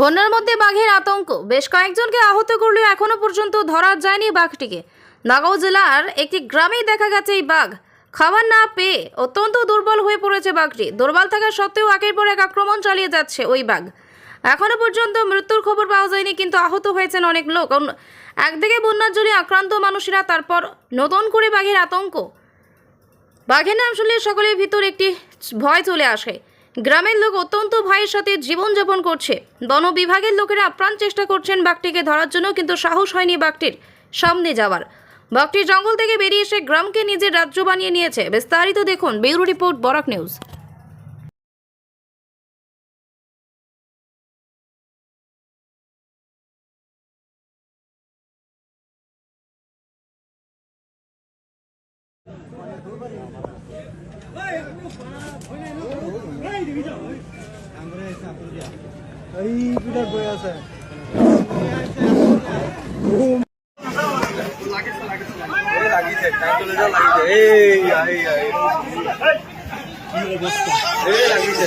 বন্যার মধ্যে বাঘের আতঙ্ক। বেশ কয়েকজনকে আহত করলেও এখনও পর্যন্ত ধরা যায়নি বাঘটিকে। নাগাঁও জেলার একটি গ্রামেই দেখা গেছে এই বাঘ। খাবার না পেয়ে অত্যন্ত দুর্বল হয়ে পড়েছে বাঘটি। দুর্বল থাকা সত্ত্বেও একের পর এক আক্রমণ চালিয়ে যাচ্ছে ওই বাঘ। এখনও পর্যন্ত মৃত্যুর খবর পাওয়া যায়নি, কিন্তু আহত হয়েছেন অনেক লোক। একদিকে বন্যার জন্য আক্রান্ত মানুষেরা, তারপর নতুন করে বাঘের আতঙ্ক। বাঘের নাম শুনলে সকলের ভিতর একটি ভয় চলে আসে। গ্রামের লোক অত্যন্ত ভয়ের সাথে জীবনযাপন করছে। বন বিভাগের লোকেরা আপ্রাণ চেষ্টা করছেন বাঘটিকে ধরার জন্য, কিন্তু সাহস হয়নি বাঘটির সামনে যাওয়ার। বাঘটি জঙ্গল থেকে বেরিয়ে এসে গ্রামকে নিজের রাজ্য বানিয়ে নিয়েছে। বিস্তারিত দেখুন ব্যুরো রিপোর্ট বরাক নিউজ। এই পিঠার বই আছে লাগিছে চলে যাও লাগিছে এই আই আই এই লাগিছে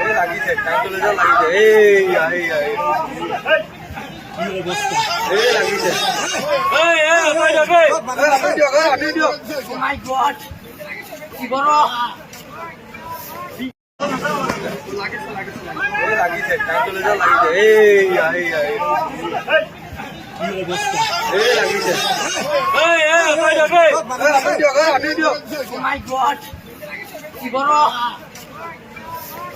এই লাগিছে চলে যাও লাগিছে এই আই আই এই লাগিছে আপনি দিয়ক আপনি দিয়ক এই লাগিছে চলে যাও লাগিছে এই আই আই এই লাগিছে আপনি দিয়ক আপনি দিয়ক এই লাগিছে চলে যাও লাগিছে এই আই আই এই লাগিছে আপনি দিয়ক আপনি দিয়ক এই লাগিছে চলে যাও লাগিছে এই আই আই এই লাগিছে আপনি